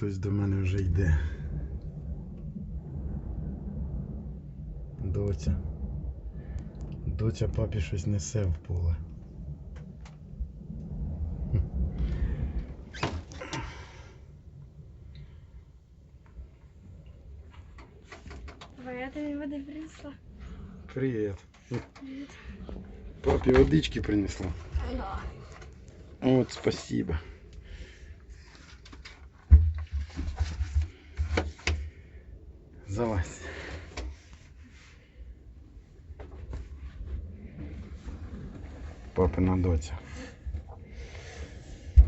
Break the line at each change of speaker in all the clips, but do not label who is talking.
Хтось до мене вже йде. Доця. Доця папі щось несе в поле.
Я тобі води принесла.
Привіт. Папі водички принесла.
Да.
От, спасибо. Залазь. Папина доця.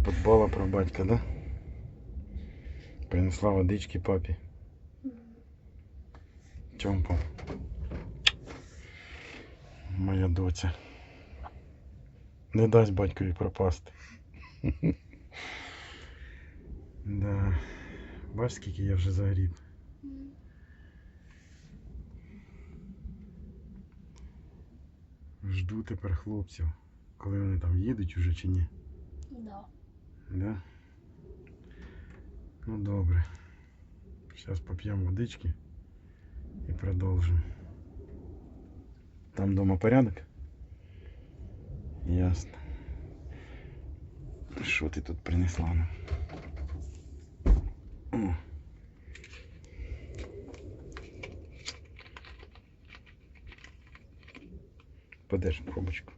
Подбала про батька, да? Принесла водички папі. Тьомпу. Моя доця. Не дасть батькові пропасти. Да. Бачиш, скільки я вже загріб. Жду тепер хлопців, коли вони там їдуть уже чи ні.
Да.
Да? Ну добре. Зараз поп'ємо водички і продовжимо. Там вдома порядок? Ясно. Що ти тут принесла нам? Подержи пробочку.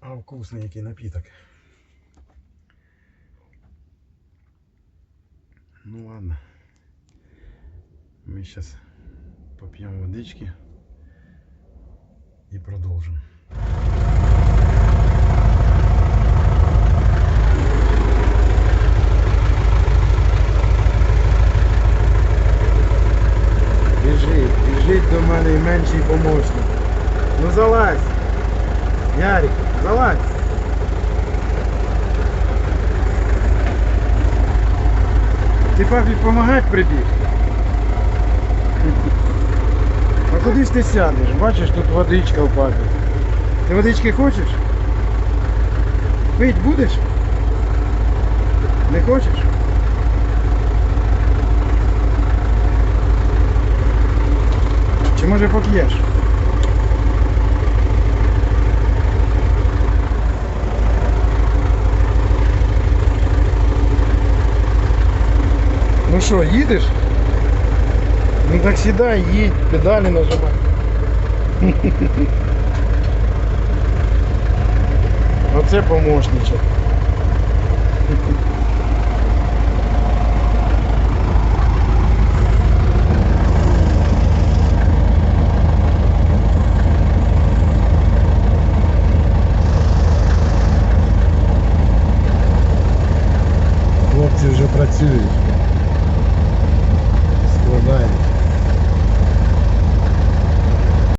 А вкусний який напиток. Ну ладно. Мы сейчас попьем водички и продолжим. Менший помощник. Ну залазь. Ярик, залазь. Ти папі допомагати прибіг? А куди ж ти сядеш? Бачиш, тут водичка в папі. Ти водички хочеш? Пить будеш? Не хочеш? Може поп'єш? Ну що, їдеш? Ну так сідай, їдь, педалі нажимай. Оце помощничок. вже працюють. Складають.